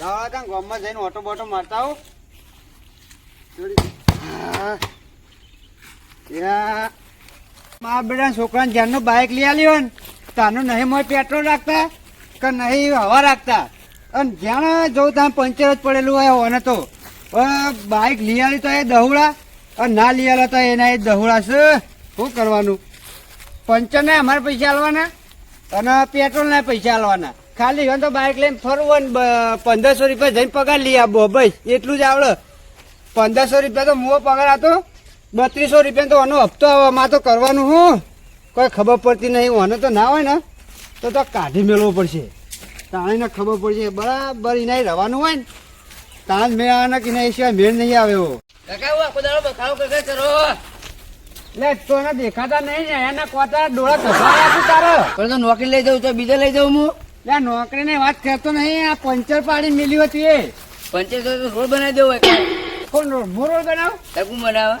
લાવો ત્યાં ગામમાં જઈને ઓટો બોટો મારતા હા. બેટા છોકરાને જ્યારનું બાઇક લઈ આવ્યો ને તાનું નહીં મોય પેટ્રોલ રાખતા કે નહીં હવા રાખતા. અને જ્યાં જોઉં ત્યાં પંચર જ પડેલું હોય હોને તો. બાઇક લઈ આવી તો એ દહુડા અને ના લઈ આલો તો એના એ દહુડા છે. શું કરવાનું? પંચર ને અમારે પૈસા આલવાના અને પેટ્રોલ ના પૈસા આલવાના. ખાલી હવે તો બાઇક લઈને ફરવું ને પંદરસો રૂપિયા જઈને પગાર લઈ આપો ભાઈ એટલું જ આવડે. પંદરસો રૂપિયા તો મુવો પગાર હતો બત્રીસો રૂપિયા તો આનો હપ્તો આવવામાં તો કરવાનું હું. કોઈ ખબર પડતી નહીં. આને તો ના હોય ને તો તો કાઢી મેળવવો પડશે. તાણીને ખબર પડશે. બરાબર એને રહેવાનું હોય ને તાણ મેળ આવવાના કે નહીં સિવાય મેળ નહીં આવે એવો. કાકા આખો દાડો બખાડો કાકા કરો એટલે તો દેખાતા નહીં ને. એના કોતા ડોળા કસા તારો. પણ તો નોકરી લઈ જાઉં તો બીજા લઈ જાઉં હું? લે નોકરીની વાત કરતો નહીં આ પંચર પાડી મિલ્યું હતી એ. પંચર તો રોડ બનાવી દેવો કોણ રોડ? મોરોડ બનાવ? તકું બનાવે.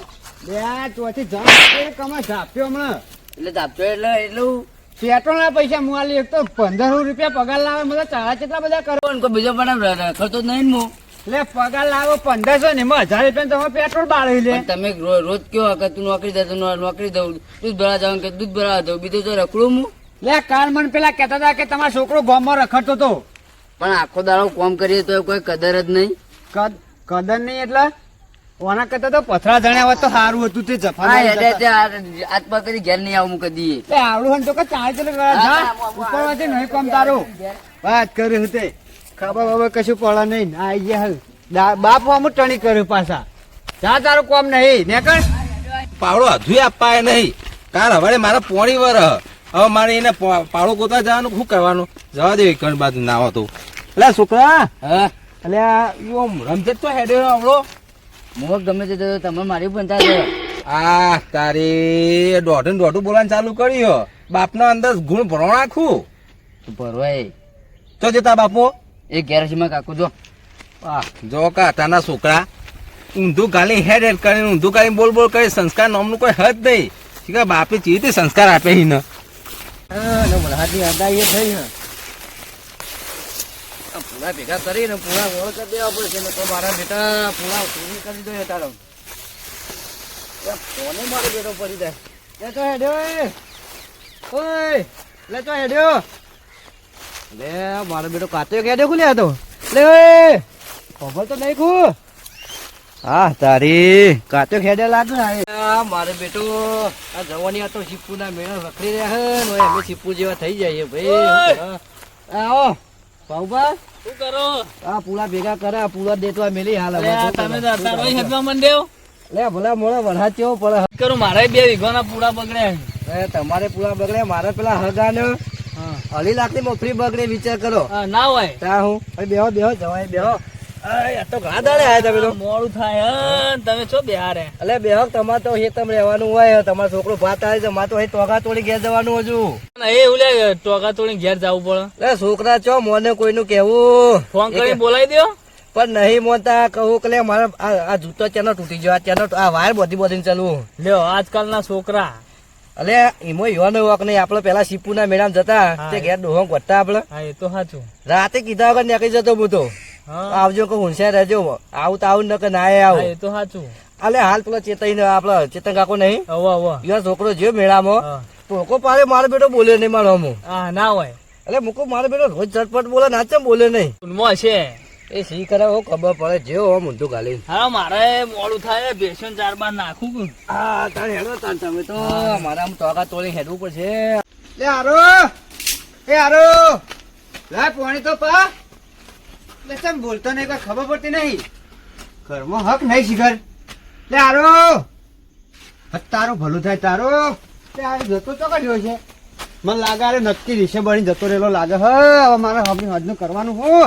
બે આ ચોથી જાણ કમા ઝાપ્યો હમણાં. એટલે તાપતો એટલે એટલું પેટ્રોલ ના પૈસા મુઆલી એક તો પંદરસો રૂપિયા પગાર લાવે બધા ચાળા કેટલા બધા કરો? બીજો પણ ખર્ચો નહીં મો એટલે પગાર લાવો પંદરસો ને એમાં હજાર રૂપિયા તમે પેટ્રોલ બાળી લે. તમે રોજ કયો કે તું નોકરી દે તું નો- નોકરી દઉં દૂધ ભરા જાવ કે દૂધ ભરા દઉં બીજું તો રખડું હું. લે કાલ મને પેલા કહેતા હતા કે તમારો છોકરો ગોમમાં રખડતો હતો. પણ આખો દાડો કોમ કરીએ તો કોઈ કદર જ નહીં. કદ કદર નહીં એટલે? ઓના કરતા તો પથરા જણ્યા હોત તો સારું હતું તે જફા હા એટલે તે આ- આજ પર કરી ઘેર નહીં આવું કદી. તે આવડું હોય તો કે ચાલે ચાલે કરે. જા. ઉપરવાથી નહીં કોમ તારું. વાત કર્યું તે. ખબર બબર કશું પડે નહીં. ના આઈ ગયા બાપ અમુક ટણી કર્યું પાછા. જા તારું કોમ નહીં. ને કર પાવડો હજુ અપાય નહીં. કાર હવે મારા પોણી વર હ. હવે મારે એને પા- પાવડો ગોતવા જવાનું શું કરવાનું? જવા દે કણ બાજુ ના હોતું એટલે છોકરા! હા? એટલે રમજે તો હેડે આવડો મોક ગમે તે તમે મારી પણ થાય આ તારી દોઢું દોઢું બોલવાનું ચાલુ કર્યું બાપના અંદર ગુણ ભરો નાખું. ભરવાય. તો જતા બાપો. એ છે કાકુ જો. આ જો કા તાના છોકરા. ઊંધું ગાલી હેડ હેડ કરીને ઊંધું ગાલી બોલ બોલ કરી સંસ્કાર નામનું કોઈ હદ નહીં. શીખા બાપે ચી રીતે સંસ્કાર આપે હિને વરસાદની આગાહી એ થઈ ને પૂરા ભેગા કરીને કરી દેવા પડશે ને મારા બેટા પૂરી કરી દો તારો. કોને મારો બેટો પડી જાય? લે તો હેડ્યો. ઓય, લે તો હેડ્યો. લે, મારો બેટો કાતો હેડ્યો આ તો? લે ખબર તો નહીં ખુ. હા, તારી કાતો હેડે લાગે આ મારો બેટો આ જવાની આ તો સીપુ ના મેળા વખરી રહ્યા હે અમે શીપુ જેવા થઈ જાય ભાઈ. આવો ભાઉભા શું કરો? આ પૂળા ભેગા કરે આ પૂળા દેતવા મેલી હાલ હવે. તમે કરે? ભાઈ હેપવા મંડ્યો? લે ભલા મોડા વરસાદ કેવો પડે. કરું? મારે બે વીઘાના પૂરા બગડે એ તમારે પૂળા બગડે મારે પેલા હગાને અઢી લાખની મફરી બગડે વિચાર કરો. ના હોય. ત્યાં હું બેહો બેહો જવાય બેહો. તો ઘણા દાડે આયા તમે તો. મોડું થાય તમે છો બિહારે. અલે બેહો તમારે તો હેતમ રહેવાનું હોય તમારો છોકરો ભાત આવે છે તો ટોકા તોડી ઘેર જવાનું હજુ. એ ઉલે ટોકા તોડી ઘેર જવું પડે. અરે છોકરા છો મોને કોઈનું કેવું ફોન કરી બોલાવી દો પણ નહીં મોતા કહું કે મારે આ જૂતો ચેનો તૂટી ગયો આ ચેનો આ વાયર બધી બધી ચાલવું લ્યો આજકાલના છોકરા. અલે એમાં યોનો વોક નહીં આપડે પેલા સીપુના મેડમ જતા તે ઘેર ડોહો વધતા આપડે હા એ તો સાચું રાતે કીધા વગર નીકળી જતો હું તો. આવજો કે હુંશિયાર રહેજો. આવું તો આવું ન કે ના હા, આવું. એ તો સાચું. અલે હાલ પેલો ચેતન આપડે ચેતન કાકો નહીં? યો છોકરો જો મેળામાં હા. ટોકો પાડે મારો બેટો બોલે નહીં મારો હમું હા ના હોય. એટલે મૂકો મારો બેટો રોજ ઝટપટ બોલે ના ચમ બોલે નહીં. ઊનમાં છે. એ સી કરે હો ખબર પડે. જેવો હો ઊંધું ગાલી. હા મારે મોડું થાય બેસન ચાર બાર નાખું હા તાણ હેડો તાર તમે તો. મારા આમ ટોકા તોડી હેડવું પડશે. લે આરો એ આરો લે પાણી તો પા. લે ચમ બોલતો નહીં કોઈ ખબર પડતી નહીં. ઘરમાં હક નહીં શિખર લે આરો તારું ભલું થાય તારો. ત્યારે જતો તો કર્યો છે. મને લાગે અરે નક્કી રીસે બની જતો રહેલો લાગે. હ હવે મારે હમણાં હજનું કરવાનું હો.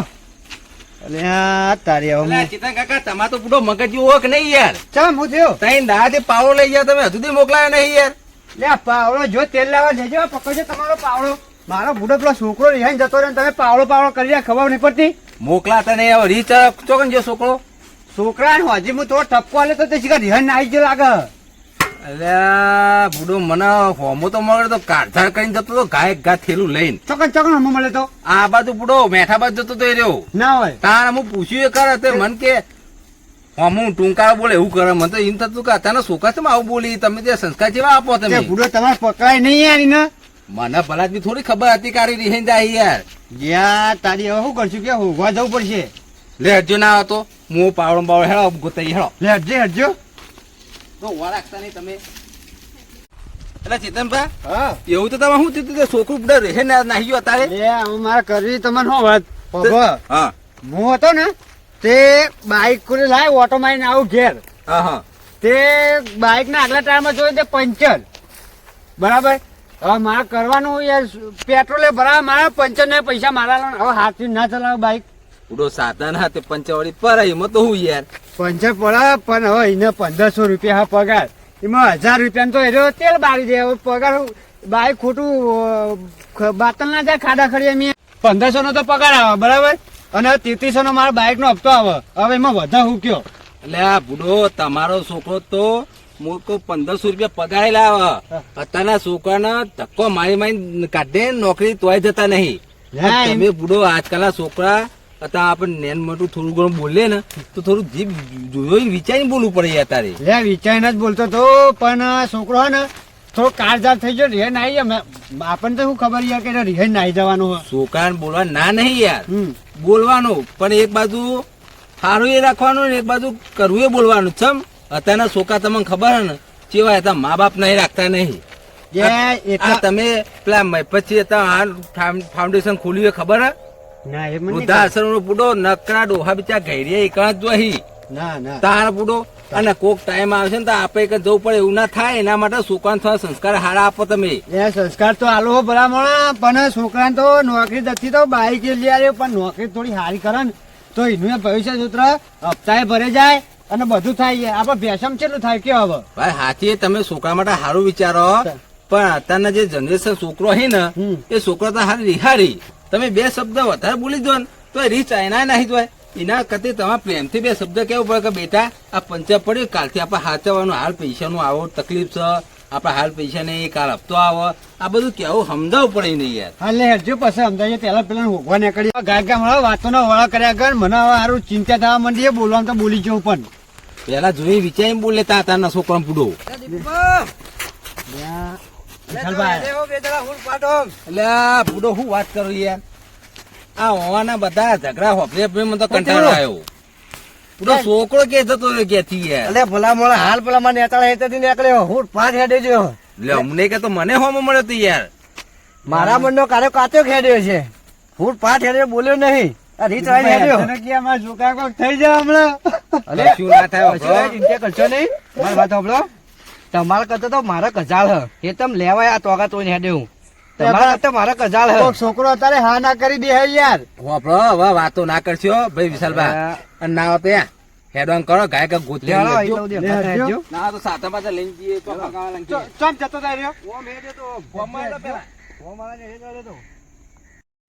અલે આ તારી હવે હું- કાકા તમારે તો પૂરો મગજ જેવો કે નહીં યાર. ચમ હું થયો? તઈ દાડે પાવડો લઈ ગયા તમે હજુ સુધી મોકલાયો નહીં યાર. લે પાવડો જો તેલ લાવવા જજો પકડજો તમારો પાવડો. મારો બુડો પેલો છોકરો રિહાઈને જતો રહ્યો તમે પાવડો પાવડો કરી ખબર નહીં પડતી? મોકલાતા નહીં હવે રીચ ચોકન જો છોકરો? છોકરા હજી હું થોડો ટપકો આલે તો તે શીખા રિહાઈને આવી જ લાગે. અલ્યા બુડો મને હોમો તો મળે તો કાઢાળ કરીને જતો તો ગાય ગા થેલું લઈને. ચોકન ચોકન હમો મળે તો? આ બાજુ બુડો મેઠા બાજુ જતો તો એ રહ્યો. ના હોય. તાર હું પૂછ્યું એ કરે તે મન કે હમું ટૂંકા બોલે એવું કરે. મને તો એમ થતું કે તને છોકરા તમે આવું બોલી તમે તે સંસ્કાર જેવા આપો તમે. બુડો તમારે પકડાય નહીં યાર એને મને ભલા બી થોડી ખબર હતી કારી રીહેન જાય યાર. યાર તારી હવે શું કરશું કે હોગવા જવું પડશે? લે હજુ ના હતો હું પાવડો પાવડો હેળો ગોતાઈ હેળો. લે હટજે હટજો તો ઊભા રાખતા નહીં તમે. એટલે ચેતનભા હા. એવું તો તમે શું થયું છોકરું બધા રહે ને નાહી ગયો તારે લે હવે મારે કરવી તમને શું વાત? હા. હું હતો ને તે બાઈક કોને લાય ઓટો મારીને આવું ઘેર. હા હા. તે બાઈક ના આગલા ટાયરમાં જોયું તે પંચર. બરાબર? હવે મારે કરવાનું યાર પેટ્રોલે ભરા મારા પંચર ને પૈસા મારા લો હવે હાથથી ના ચલાવે બાઈક ઉડો સાધન હા તે પંચાવળી પર એમાં તો હું યાર. પંચર પડે પણ હવે એને પંદરસો રૂપિયા હા પગાર. એમાં હજાર રૂપિયા તો એનો તેલ બાળી દે. હવે પગાર બાઈક ખોટું બાતલ ના જાય ખાડા ખડી એમ પંદરસો નો તો પગાર આવે બરાબર? અને તેત્રીસો નો મારા બાઈક નો હપ્તો આવે. હવે એમાં વધારે હું કયો? એટલે આ બુડો તમારો છોકરો તો પંદરસો રૂપિયા પગારે લાવ. અત્યારના છોકરાને ધક્કો મારી મારી કાઢે નોકરી તોય જતા નહીં. તમે બુડો આજકાલના છોકરા અત્યારે આપણે નેન મોટું થોડું ઘણું બોલીએ ને તો થોડું જીભ જોઈ વિચારીને બોલવું પડે અત્યારે લે વિચારીને જ બોલતો તો પણ છોકરો હે ને થોડો કાળજાર થઈ ગયો રિહે નાઈ જાય આપણને તો શું ખબર યાર કે રિહે નાઈ જવાનું છોકરા છોકરાને બોલવા ના નહીં યાર. બોલવાનું પણ એક બાજુ સારું એ રાખવાનું ને એક બાજુ કરવું એ બોલવાનું ચમ? અત્યારના છોકરા તમને ખબર હે ને? કેવા હતા મા બાપ નહીં રાખતા નહીં. એટલા તમે પેલા પછી ફાઉન્ડેશન ખોલ્યું ખબર વૃદ્ધાશ્રમ નો પૂડો નકરા ડોહા બિચાર ઘેરીએ એક જ જોઈ તાર પૂડો. અને કોક ટાઈમ આવશે ને તો આપણે કઈ જવું પડે એવું ના થાય એના માટે છોકરાને થોડા સંસ્કાર હારા આપો તમે. એ સંસ્કાર તો આલો ભલા મળે પણ છોકરાને તો નોકરી નથી તો બાઈક લઈ આવ્યો પણ નોકરી થોડી હારી કરે ને તો એનું ભવિષ્ય સૂત્ર હપ્તાએ ભરે જાય. અને બધું થાય છે. આપણે ભેસમ કેટલું થાય કે હવે? ભાઈ હાથી તમે છોકરા માટે સારું વિચારો. પણ અત્યારના જે જનરેશન છોકરો હે ને એ છોકરો તો હારી રિહારી. તમે બે શબ્દ વધારે બોલી દો ને તો રીચ એના નહીં જોય એના કરતી તમારે પ્રેમથી બે શબ્દ કેવું પડે કે બેટા આ પંચર પડ્યું કાલથી આપણે હાચવવાનું હાલ પૈસાનું આવો તકલીફ છે. આપણે હાલ પૈસા નહીં કાલ હપ્તો આવો. આ બધું કેવું સમજાવવું પડે નહીં યાર. હાલે હજુ પછી સમજાય પેલા પેલા હોગવા નીકળી ગાય ગામ વાતો ના વળા કર્યા કર. મને હવે સારું ચિંતા થવા માંડી. બોલવાનું તો બોલી જવું પણ. પેલા જોઈ વિચારી બોલે તા તારના છોકરા પૂડો બુડો હું વાત કરું યાર? આ હોવાના બધા ઝઘડા હોપરે મને તો કંટાળો આવ્યો. પૂરો છોકરો કે જતો રહ્યો ક્યાંથી યાર? અલે ભલા મોળા હાલ પેલા માં નેતાળા હેતેથી નીકળ્યો. હું પાંચ હેડે જો એટલે અમને કે તો મને હોમો મળ્યો તો યાર. મારા મનનો કાર્યો કાચો ખેડ્યો છે. હું પાંચ હેડે બોલ્યો નહીં. રીત આવીને હેડ્યો તને કે કોક થઈ જાય હમણાં. અલે કશું ના થાય કશું ચિંતા કરશો નહીં. મારી વાત સાંભળો. તમારા કરતા તો મારા કજાળ હ. તમ લેવાય આ તોગા તોઈને હેડે હું. તમારા કરતા મારા કજાળ હ. છોકરો અત્યારે હા ના કરી દે હે યાર. હવે વાતો ના કરશો ભાઈ વિશાલભાઈ અને ના હોય તો કરો ગાય કે ગોત લેજો. ના તો સાતા પાછા લઈને જઈએ તો પકાવવા લાગીએ. ચમ જતો થાય રહ્યો. ફોર્મમાં હેડો પેલા.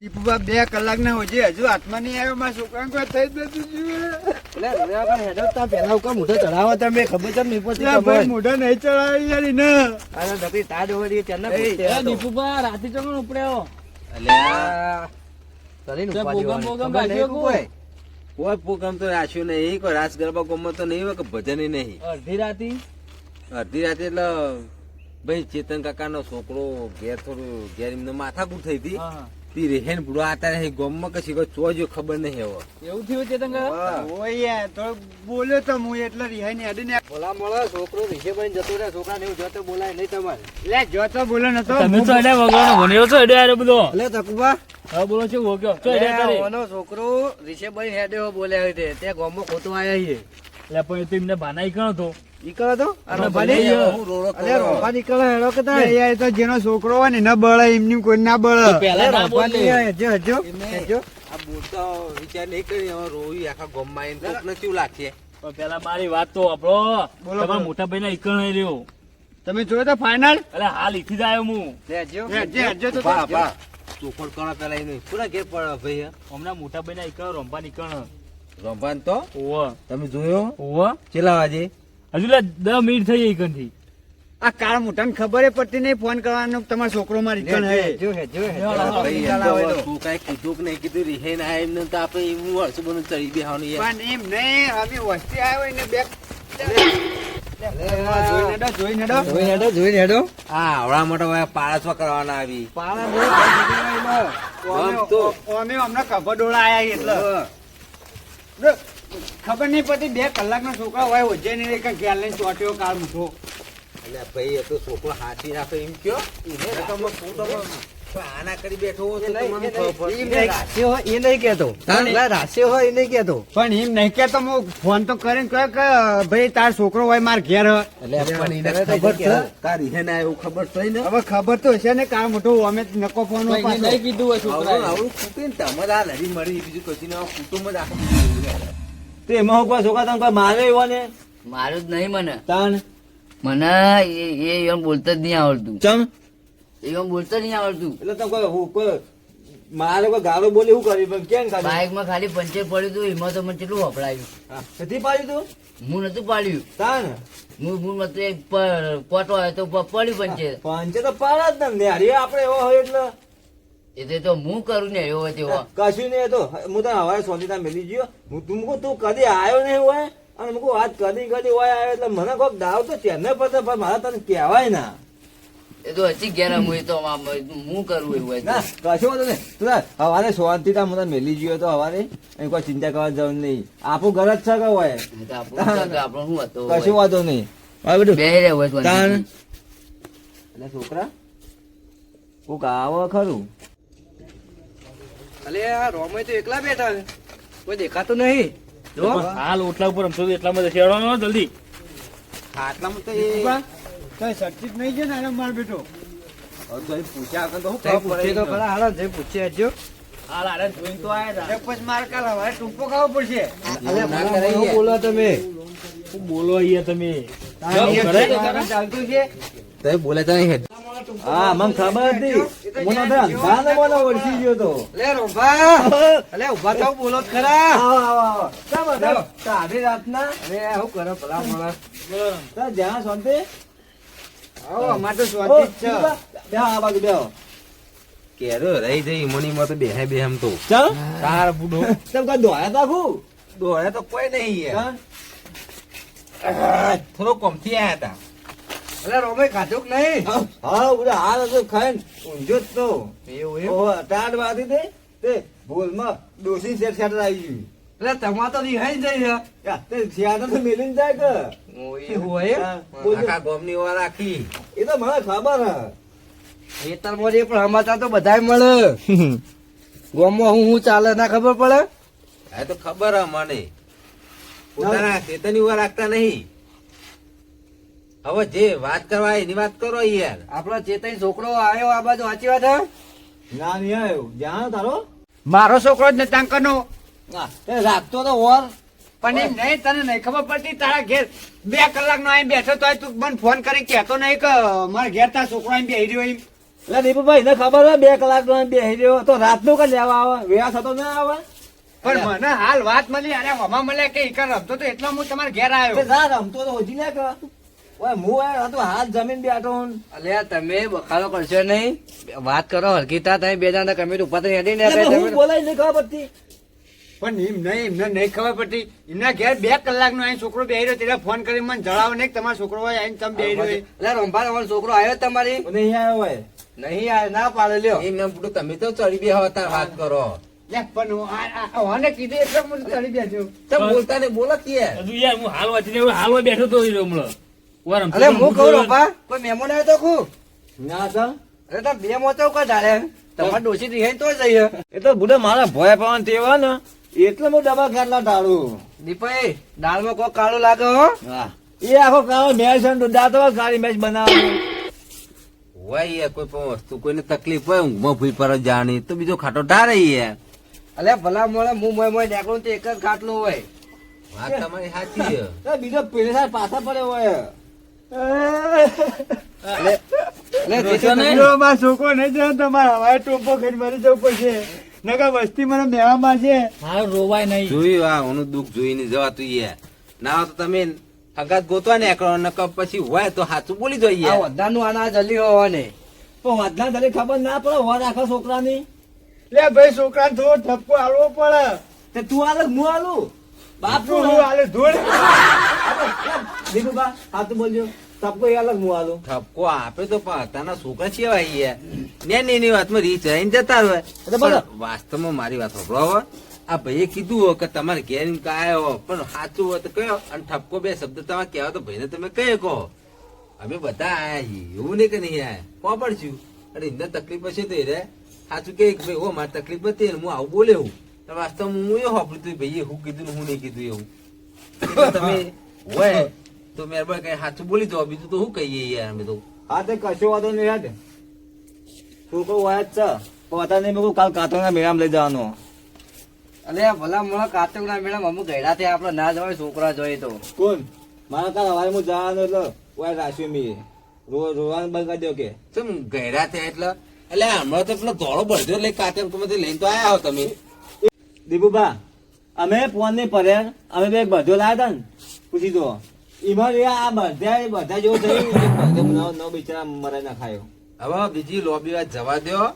દીપુબા બે કલાક ના હોય હજુ હાથમાં નહીં આવ્યો મારા છોકરાને કોઈ થઈ જ નથી પેલા મોઢો ચડાવો તમે ખબર છે નહીં મોઢા નહીં ચડાવી યાર. અરે તેને કોઈ? કોઈ પ્રોગ્રામ તો રાખ્યો નહીં કોઈ રાસ ગરબા ગમો તો નહીં હોય કે ભજન નહીં. અડધી રાતી? અડધી રાતે એટલે ભાઈ ચેતન કાકા નો છોકરો ઘેર થોડું ઘેર એમને માથાકૂટ થઈ હતી. હા. તી રેહેન પૂરો આતા રહે ગોમમાં કશી કોઈ ચોજો ખબર નહીં હવે. એવું થયું છે કાકા? ઓય યાર, તો બોલ્યો તો હું એટલે રિહાઈને હેડીને ભલા મળો છોકરો રિષભભાઈ જતો રહે છોકરા ને જોતો જતો બોલાય નહીં તમારે. લે જો તો ન તો તમે તો એને વગરનો ભણ્યો છો એડે આરે બધો. લે તકુબા હા બોલો છો વગ્યો તો એડે તારે ઓનો છોકરો રિષભભાઈ હેડે બોલ્યા છે તે ગોમમાં ખોટો આયા છે. એટલે પણ તો એમને બાનાઈ કણો તો. તો? નીકળે હેડો કે લે તાય? યાર, એ તો જેનો છોકરો હોય ને ના બળે એમની કોઈ ના બળે. પેલા ના રંભા બોલે. નહીં આયા. હેડજો, હેડજો, એમને હેડજો. આ બોલતો વિચાર નહીં કરી હવે રોઈ આખા ગોમમાં એને કોકને કેવું લાગશે? પણ પેલા મારી વાત તો આપણો તમારા મોટા ભાઈ ના ઈકણ નહીં રહ્યો. તમે જોયો તો ફાઇનલ એટલે હાલ લીધી જાય આવ્યો હું. તો બા ચોખડ કરો પેલા એને. પૂરા ઘેર પડે ભાઈ હમણાં મોટા ભાઈ ના ઈકણ રંભા નીકળ રંભાન તો? ઓવ. તમે જોયો? ઓવ. ચેલા વાજે? હજુ લે દસ મિનિટ થઈ ગઈ થી આ કાળ મોટા ખબર પડતી નહીં ફોન કરવાનો કે તમારો છોકરો માં રિટર્ન હે. જો હે જો તો કઈ કીધું કે નહીં કીધું રીહે ના એમને તો આપણે એવું વર્ષ બધું ચડી બેહવાનું પણ એમ નહીં અમે વસ્તી આવ્યો હોય ને બે જોઈને ડો, જોઈને ડો. જોઈ હેડો જોઈ હેડો આ આવડા મોટા વાયા પાળસવા કરવાના આવી. પાણા બહુ ભાગી અમે- આમ તો. અમે હમણાં ખબર ડોળા આયા એટલે. ખબર નહીં પડતી બે કલાકનો છોકરા હોય ઓજે નહીં કે ઘેર લઈને ચોટ્યો કાળ મૂકો. એટલે ભાઈ એ તો છોકરો હાથી રાખે એમ કયો? એને તમે આના કરી બેઠો હો તો તમને ખબર એમ પડે. નહીં રાસ્યો હોય એ નહીં કહેતો. રાસ્યો હોય એ નહીં કહેતો. પણ એમ નહીં કેતો હું ફોન તો કરીને કહ્યો કે ભાઈ તાર છોકરો હોય માર ઘેર. તાર ના એવું ખબર થઈ ને? હવે ખબર તો હશે ને કાળ મોટો અમે નકો ફોન કીધું કૂટીને તમે આ લડી મળી બીજું કશું કુટુંબ જ આખું. તે એમાં હું કોઈ છોકરા તને કોઈ મારે એવો ને? મારું જ નહીં મને. તાન મને એ એમ બોલતા જ નહીં આવડતું. ચમ? એમ બોલતા નહીં આવડતું. એટલે તમે કોઈ હું કોઈ મારે કોઈ ગાળો બોલી શું કર્યું પણ કેમ ખાલી બાઇકમાં ખાલી પંચર પડ્યું હતું એમાં તો મને કેટલું વપરાયું. નથી પાડ્યું તું? હું નતું પાડ્યું. તાન હું હું મત એક પોટો આવ્યો તો પડ્યું પંચર પંચે તો પાડા જ ને આપણે એવો હોય એટલે એટલે તો હું કરું ને એવો તેવો. કશું નહીં તો હું તને હવારે સોનીતા મેલી ગયો. હું તું મૂકું તું કદી આવ્યો નહીં હોય? અને મૂકું વાત કદી કદી હોય આવ્યો એટલે મને કોઈક દાવ તો તેને પડે પણ મારા તને કહેવાય ના. એ તો હજી ગેરમ હોય તો હું કરું એવું હોય ના કશું વાંધો નહીં. તું હવારે સોનથી તા મને મેલી ગયો તો હવારે? અહીં કોઈ ચિંતા કરવા જવું નહીં. આપું ઘર જ છે હોય? આપણું શું હતો કશું વાંધો નહીં. હવે બધું બે રહ્યા હોય એટલે છોકરા કોક આવો ખરું? અલે આ રોમય તો એકલા બેઠા છે. કોઈ દેખાતું નહીં. જો. હાલ ઓટલા ઉપર હતો એટલામાં તો શેરવાનો જલ્દી. આટલામાં તો એ કઈ સચિત નહીં છે ને અરે માર બેઠો. તો એ પૂછ્યા વગર તો શું ખબર પૂછીએ તો ખરા હાલો જઈ પૂછીએ હજો હાલ આને જોઈને તો આયા એક પછી મારે કાલ હવે ટૂંપો ખાવો પડશે. અલે. બોલો તમે. શું બોલો અહીંયા તમે. ચાલતું છે? તો બોલે તો નહીં હા મને ખબર હતી મને તો અંધાને મને ઓળખી ગયો તો. લે રોભા. અલે ઊભા થાવ બોલો તો ખરા. આવો આવો આવો. કેમ હતા રાતના? અરે શું કરો ભલા માણસ. તાર જ્યાં શાંતિ? આવો અમારે તો ઓ, સ્વાદિષ્ટ છે. બેહો, બેહો આ બાજુ બેહો કેરો રહી જઈ મણીમાં તો બેહે બેહમ તો. ચાલ. તાર બુડો. તમ કોઈ દોડ્યા તા ખુ દોડે તો કોઈ નહીં યાર. હા. થોડો કમથી આયા હતા અલે રોમે ખાધું કે નહીં? હા ઉડા હાલ હતો ખાઈને ઊંઝો જ તો. એવું એવું ઓહો ટાટ વાતી તે તે ભૂલમાં ડોસી શેર શેર આવી ગયું. એટલે તમાર તો રિહાઈ જાય છે યા, તે મેલી જાય કે. એવું હોય. આખા ગોમની વાર રાખી એ તો મને ખબર હે. તર જે પણ સમાચાર તો બધાય મળે. ગોમમાં હું હું ચાલે ના ખબર પડે? એ તો ખબર હ મને. પોતાના ચેતની વાર રાખતા નહીં. હવે જે વાત કરવા એની વાત કરો યાર. આપણો ચેતન છોકરો આવ્યો આ બાજુ સાચી વાત? ના નહીં આવ્યો. જાણ તારો? મારો છોકરો જ નતાંકનો. હા, તે રાખતો તો ઓર પણ એમ નહીં તને નહીં ખબર પડતી તારા ઘેર બે કલાક નો અહીં બેઠો તો તું મને ફોન કરી કહેતો નહીં કે મારા ઘેર તારા છોકરો અહીં બેહી રહ્યો એમ. એટલે દીપુભાઈ એને ખબર હોય બે કલાક નો બેહી રહ્યો. તો રાતનું કે લેવા આવે? વેળા થતો ના આવે? પણ મને હાલ વાત મળી અરે હમા મળ્યા કે એક રમતો તો એટલો હું તમારા ઘેર આવ્યો. રમતો તો હોજી લે કે ઓય હું આવ્યો હતો હાથ જમીન બેઠો હું. અલ્યા તમે બખાડો કરશો નહીં. વાત કરો હરકીતા તમે બે જણા ને હું બોલાય નહીં ખબર પડતી. પણ એમ નહીં એમને નહીં ખબર પડતી. એમના ઘેર બે કલાક નો અહીં છોકરો બેહી રહ્યો ત્યારે ફોન કરી મને જણાવો નહીં તમારો છોકરો હોય અહીં તમે બેહી રહ્યો એટલે રંભા તમારો છોકરો આવ્યો તમારી? નહીં આવ્યો હોય. નહીં આ ના પાડે લ્યો. એમ એમ તમે તો ચડી બે હતા વાત કરો. કીધું એટલે બોલતા ને બોલો કે. યાર હું હાલ વાંચીને હાલમાં બેઠો તો હમણાં. અરે હું કહું. કોઈ મહેમાન આવ્યો તો ખું. ના સર. અરે તો બે મોતો કા ધારે. તમારે ડોસી રિહાઈ તો જઈએ. એ તો બુડે મારા ભય પાવન તેવા ને. એટલે હું ડબા કેટલા ટાળું દીપાઈ દાળમાં કોઈ કાળું લાગે હો? હા. એ આખો કાળો મેચ છે દાંતો મેચ બનાવવાનું હોય કોઈ પણ વસ્તુ કોઈને તકલીફ હોય ઊંઘમાં ભૂઈ પર જાણી તો બીજો ખાટો ઢારે યાર. અલે ભલા મોળે હું મોય મોય નીકળું તો એક જ ખાટલો હોય. વાત તમારી સાચી છે. તો બીજો પેલે પાછા પડ્યો હોય. છોકરો નહીં તમારે હવાએ ટોપો ખાઈને મરી જવું પડશે. નકર વસ્તી મને મેવામાં છે. હા રોવાય નહીં. જોયું આ હું દુઃખ જોઈને જવાતું યાર. ના તો તમે હગાત ગોતવા ને ને પછી હોય તો સાચું બોલી જોઈએ આ વધારનું આના જલ્દી હોવાને. પણ વધના તને ખબર ના પડે વર આખા છોકરાની. લે ભાઈ છોકરા થોડો ઠપકો આલવો પડે. તે તું આલે હું આલું? બાપ તું હું આલે ધૂળ. બોલજો. તબકો એ અલગ હું આલું? આપે તો અત્યારના છોકરા કેવા યાર ને ને એની વાતમાં રીત રહીને જતા હોય. વાસ્તવમાં મારી વાત સાંભળો હવે આ ભાઈએ કીધું હોય કે તમારે ઘેર કાયો પણ સાચું હોય તો કયો? અને ઠપકો બે શબ્દ તમારે કહેવા તો ભાઈને તમે કહે કહો. અમે બધા આયા છીએ. એવું નહીં કે નહીં આયા? કોણ પડશું અને એમને તકલીફ હશે તો એ રે સાચું કે ભાઈ હો મારી તકલીફ હતી હું આવું બોલે હું. તો વાસ્તવમાં હું એ તું ભાઈએ હું કીધું હું નહીં કીધું એવું. તમે હોય. તો મહેરબાની કઈ સાચું બોલી દો બીજું તો શું કહીએ યાર અમે તો. હા તે કશો વાંધો નહીં યાદ છોકરો હોય જ છે. પોતા નહીં મેં કાલ કાતરના મેળામાં લઈ જવાનો. અલે ભલા મળે કાતક મેળામાં અમુક ગયડા થયા આપણે ના જવાય છોકરા જોઈએ તો. કોણ? મારા કાલ હવારે હું જવાનો એટલે ઓય રાખ્યું મી. રો રોવાનું બંધ કરી દો કે. શું ગયડા થયા એટલે? એટલે હમણાં તો પેલો ધોળો બળજો લઈ કાતે તમે લઈને તો આયા હો તમે. દીપુબા અમે ફોન નહીં પડે અમે બે બધો લાવ્યા હતા ને. પૂછી દો એમાં આ બધા બધા જેવો થયું નવ નવ બિચારા મરાઈ ના ખાયો હવે બીજી લોબી વાત જવા દો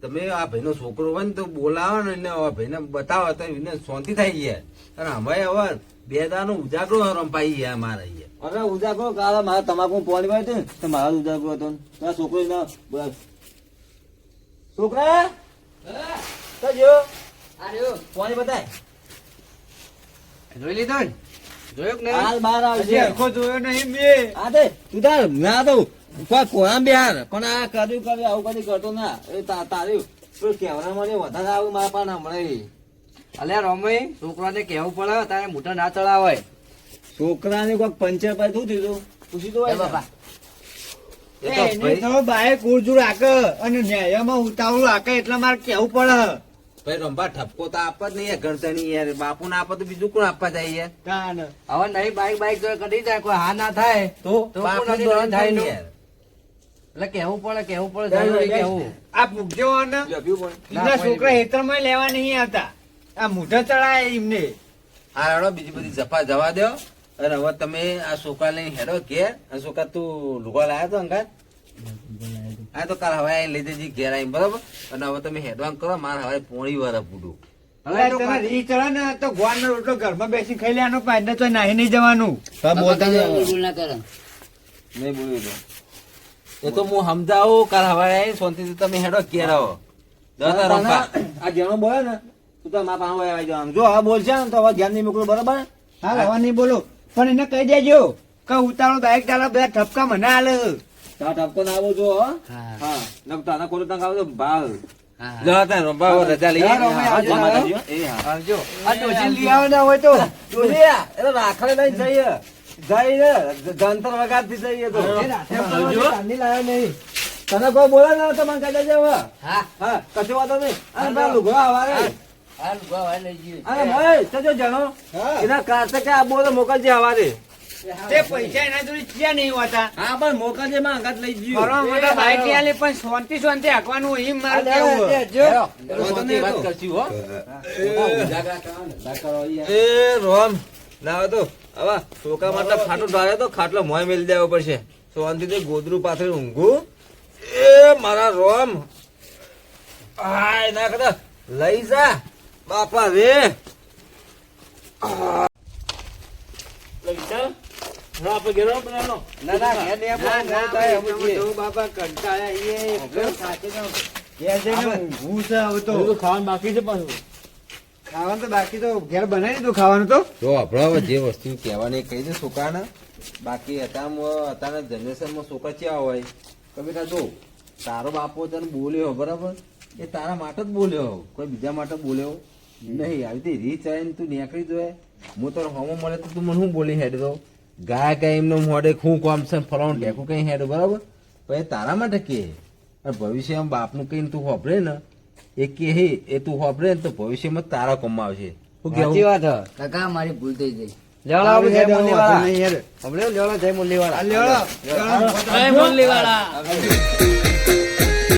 તમે આ ભાઈનો છોકરો હોય ને તો બોલાવો ને એને ભાઈને બતાવો. તો એને શાંતિ થઈ ગયા અને અમે હવે બે દાનો ઉજાગરો રંપાઈ ગયા મારા અહીંયા. અરે ઉજાગરો કાલે મારા તમાકુ પોણી વાય ને તો મારા ઉજાગરો હતો. તારા છોકરો ના છોકરા? તો જો. પોણી બતાય. જોઈ લીધો ને? જોયો કે હાલ બહાર આવશે જોયો નહીં આ તે તું તાર ના તો કોઈ કોણા બિહાર પણ આ કર્યું કર્યું આવું કદી કરતો ના. એ તાર્યું તો કેવરા મને વધારે આવું મારા પાસે હમણાં અલે રમઈ છોકરાને કેવું પડે તારે મોટા ના ચડાવાય. છોકરાને કોઈ પંચર પર શું થયું પૂછી તો બાપા. બાઈક ઉર્જુ રાખે અને ન્યાયમાં ઉતાવળું રાખે એટલે મારે કેવું પડે. ભાઈ રંભા ઠપકો તો આપવા જ નહીં ગણતરી યાર. બાપુ ને આપે તો બીજું કોણ આપવા જાય યાર? હવે નહીં બાઈક બાઈક જો કરી જાય કોઈ હા ના થાય તો? બાપુ કોણ થાય ને એટલે કેવું પડે કેવું પડે જરૂરી કેવું આ પૂગજો ને એમના છોકરા હેતરમાં લેવા નહીં આવતા. આ મોઢા ચડાય એમને. આ રડો બીજી બધી જફા જવા દો. અને હવે તમે આ છોકરા લઈને હેડો ઘેર. આ છોકરા તું લુગા લાયા તો અંગાત? આ તો કાલ હવે લઈ જજે ઘેર આવી બરાબર? અને હવે તમે હેડવાન કરો મારે હવે પોણી વાર પૂડું ઘરમાં બેસી ખાઈ લેવાનો પાંચ તો નાહી જવાનું. બોલ્યું તો. એ તો હું સમજાવું કાલ હવે આવીને શાંતિથી તમે હેડો ઘેર આવો. આ જેનો બોલે ને તું તો મારા પાસે આવી જવાનું. જો હવે બોલશે ને તો હવે ધ્યાન નહીં મોકલું બરાબર? હા હવે નહીં બોલો. પણ એને કહી દેજો કે ઉતારો બાઈક તારા બધા ઠપકા મને હાલે તારા ઠપકો ના આવો જો હા. નકતા ના તારા તંગ તો રજા આવજો. આ લઈ હોય તો. એ રાખડે લઈને જઈએ. જઈને જંતર જઈએ તો. લાવ્યો નહીં. તને કોઈ બોલે ના તો મને હા. હા કશો નહીં. અરે લુગા ગયું અને મોય ચજો જણો. એના કારણે કે આ બોલે મોકલજે હવારે તે પૈસા એના જોડે ક્યાં નહીં હોતા? હા પણ મોકલજે માં અંગત લઈ જઈએ. ફરવા મોટા બાઈક લઈ આલે પણ શાંતિ શાંતિ હાંકવાનું એમ મારે કેવું જો. શાંતિ વાત કરશું હો. ઉજાગરા કરવાના, ના કરો યાર. એ રોમ ના તો. હવે છોકરા માટે ખાટલો ઢાળે તો ખાટલો મોય મેલી દેવો પડશે. શાંતિથી ગોદરું પાથરી ઊંઘું. એ મારા રોમ હાય ના કદા લઈ જા બાપા રે. લઈ ના ઊંઘવું છે હવે ખાવાનું તો બાકી તો. ઘેર બનાવી દીધું ખાવાનું તો. જો આપણે જે વસ્તુ કહેવાની કહી દે છોકરાને બાકી અત્યારમાં અત્યારના જનરેશનમાં છોકરા હોય? તો બેટા જો તારો બાપો તને બોલ્યો બરાબર? એ તારા માટે જ બોલ્યો. કોઈ બીજા માટે બોલ્યો નહીં. આવી રીતે રીચ આવીને તું નીકળી જોઈએ હું તો હોમો મળે તો તું મને શું બોલી હેડ દો ગાય કઈ એમને મોડે હું કોમ છે ફલાણું ઢેકું કઈ હેડ બરાબર? પછી તારા માટે કે. અને ભવિષ્યમાં બાપનું કહીને તું હોપરે ને એ કે હે એ તું હોપરે ને તો ભવિષ્યમાં તારા કમાવશે શું સાચી કેવું વાત કાકા મારી ભૂલ થઈ ગઈ. લેવડા જય મુરલીવાળા. લેવડા જય મુરલીવાળા. જય મુરલીવાળા.